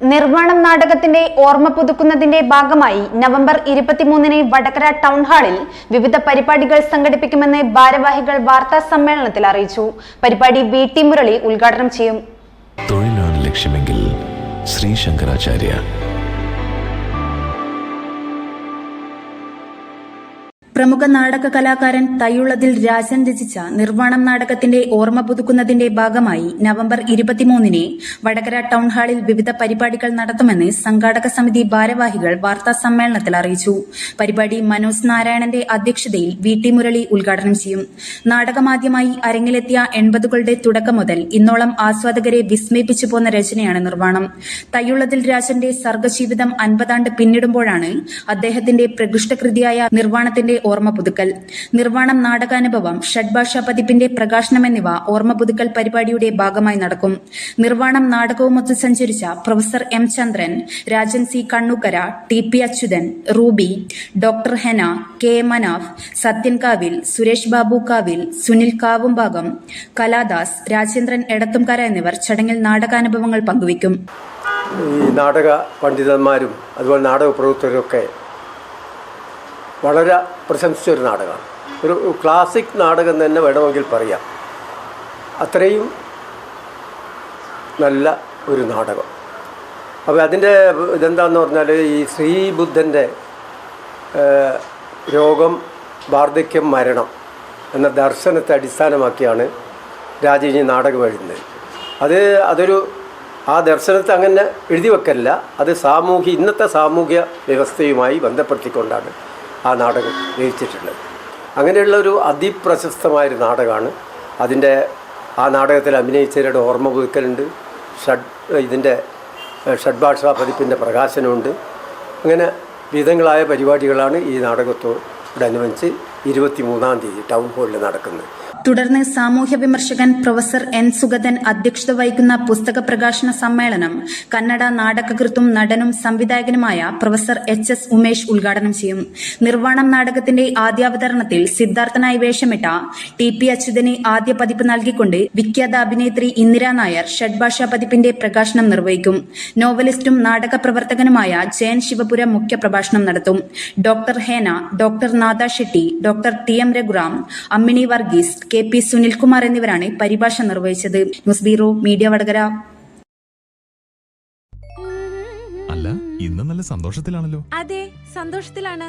നിർമ്മാണം നാടകത്തിന്റെ ഓർമ്മ പുതുക്കുന്നതിന്റെ ഭാഗമായി നവംബർ ഇരുപത്തിമൂന്നിന് വടകര ടൗൺ ഹാളിൽ വിവിധ പരിപാടികൾ സംഘടിപ്പിക്കുമെന്ന് ഭാരവാഹികൾ വാർത്താ സമ്മേളനത്തിൽ അറിയിച്ചു. പരിപാടി വി ടി മുരളി ഉദ്ഘാടനം ചെയ്യും. തൊഴിലാണ് ലക്ഷ്യമെങ്കിൽ ശ്രീ ശങ്കരാചാര്യ പ്രമുഖ നാടക കലാകാരൻ തയ്യുള്ളതിൽ രാജൻ രചിച്ച നിർവാണം നാടകത്തിന്റെ ഓർമ്മ പുതുക്കുന്നതിന്റെ ഭാഗമായി നവംബർ ഇരുപത്തിമൂന്നിന് വടകര ടൗൺ ഹാളിൽ വിവിധ പരിപാടികൾ നടത്തുമെന്ന് സംഘാടക സമിതി ഭാരവാഹികൾ വാർത്താ സമ്മേളനത്തിൽ അറിയിച്ചു. പരിപാടി മനോജ് നാരായണന്റെ അധ്യക്ഷതയിൽ വി ടി മുരളി ഉദ്ഘാടനം ചെയ്യും. നാടകമാദ്യമായി അരങ്ങിലെത്തിയ എൺപതുകളുടെ തുടക്കം മുതൽ ഇന്നോളം ആസ്വാദകരെ വിസ്മയിപ്പിച്ചു പോന്ന രചനയാണ് നിർവാണം. തയ്യുള്ളതിൽ രാജന്റെ സർഗജീവിതം അൻപതാണ്ട് പിന്നിടുമ്പോഴാണ് അദ്ദേഹത്തിന്റെ പ്രകൃഷ്ടകൃതിയായ നിർവാണത്തിന്റെ ഓർമ്മ പുതുക്കൽ നിർവാണം നാടകാനുഭവം ഷഡ്ഭാഷാ പതിപ്പിന്റെ പ്രകാശനം എന്നിവ ഓർമ്മ പുതുക്കൽ പരിപാടിയുടെ ഭാഗമായി നടക്കും. നിർവാണം നാടകവുമൊത്ത് സഞ്ചരിച്ച professor M Chandran Rajan C Kannookkara T P Achuthan Ruby doctor Hena K Manaf Sathyan Kavil Suresh Babu കാവിൽ സുനിൽ കാവുംഭാഗം കലാദാസ് രാജേന്ദ്രൻ എടത്തുംകര എന്നിവർ ചടങ്ങിൽ നാടകാനുഭവങ്ങൾ പങ്കുവയ്ക്കും. ഈ നാടക പണ്ഡിതന്മാരും അതുപോലെ നാടക പ്രവർത്തകരൊക്കെ വളരെ പ്രശംസിച്ച ഒരു നാടകമാണ്. ഒരു ക്ലാസിക് നാടകം തന്നെ വേണമെങ്കിൽ പറയാം. അത്രയും നല്ല ഒരു നാടകം. അപ്പോൾ അതിന്റെ ഇതെന്താന്ന് പറഞ്ഞാൽ ഈ ശ്രീബുദ്ധന്റെ രോഗം വാർദ്ധക്യം മരണം എന്ന ദർശനത്തെ അടിസ്ഥാനമാക്കിയാണ് രാജീജി നാടകം എഴുതുന്നത്. അത് അതൊരു ആ ദർശനത്തെ അങ്ങനെ എഴുതി വെക്കല്ല. അത് സാമൂഹ്യ ഇന്നത്തെ സാമൂഹ്യ വ്യവസ്ഥയുമായി ബന്ധപ്പെടുത്തിക്കൊണ്ടാണ്. ആ നാടകം രചിച്ചിട്ടുള്ളത്. അങ്ങനെയുള്ള ഒരു അതിപ്രശസ്തമായൊരു നാടകമാണ്. അതിന്റെ ആ നാടകത്തിൽ അഭിനയിച്ചവരുടെ ഓർമ്മ പുതുക്കലുണ്ട്. ഷഡ് ഇതിന്റെ ഷഡ് ഭാഷ പതിപ്പിന്റെ പ്രകാശനമുണ്ട്. അങ്ങനെ വിധങ്ങളായ പരിപാടികളാണ് ഈ നാടകത്തോടനുബന്ധിച്ച് ഇരുപത്തി മൂന്നാം തീയതി ടൗൺ ഹാളിൽ നടക്കുന്നത്. തുടർന്ന് സാമൂഹ്യ വിമർശകൻ പ്രൊഫസർ എൻ സുഗതൻ അധ്യക്ഷത വഹിക്കുന്ന പുസ്തക പ്രകാശന സമ്മേളനം കന്നഡ നാടകകൃത്തും നടനും സംവിധായകനുമായ പ്രൊഫസർ എച്ച് എസ് ഉമേഷ് ഉദ്ഘാടനം ചെയ്യും. നിർവാണം നാടകത്തിന്റെ ആദ്യാവതരണത്തിൽ സിദ്ധാർത്ഥനായി വേഷമിട്ട ടി പി അച്യുതന് ആദ്യ പതിപ്പ് നൽകിക്കൊണ്ട് വിഖ്യാത അഭിനേത്രി ഇന്ദിരാ നായർ ഷഡ്ഭാഷാ പതിപ്പിന്റെ പ്രകാശനം നിർവഹിക്കും. നോവലിസ്റ്റും നാടക പ്രവർത്തകനുമായ ജയൻ ശിവപുരം മുഖ്യപ്രഭാഷണം നടത്തും. Doctor Hena doctor Nada Shetty doctor T M Raghuram Ammini Varghese K P Sunilkumar എന്നിവരാണ് പരിഭാഷ നിർവഹിച്ചത്. News bureau media Vadakara. അല്ല ഇന്ന് നല്ല സന്തോഷത്തിലാണല്ലോ. അതെ സന്തോഷത്തിലാണ്.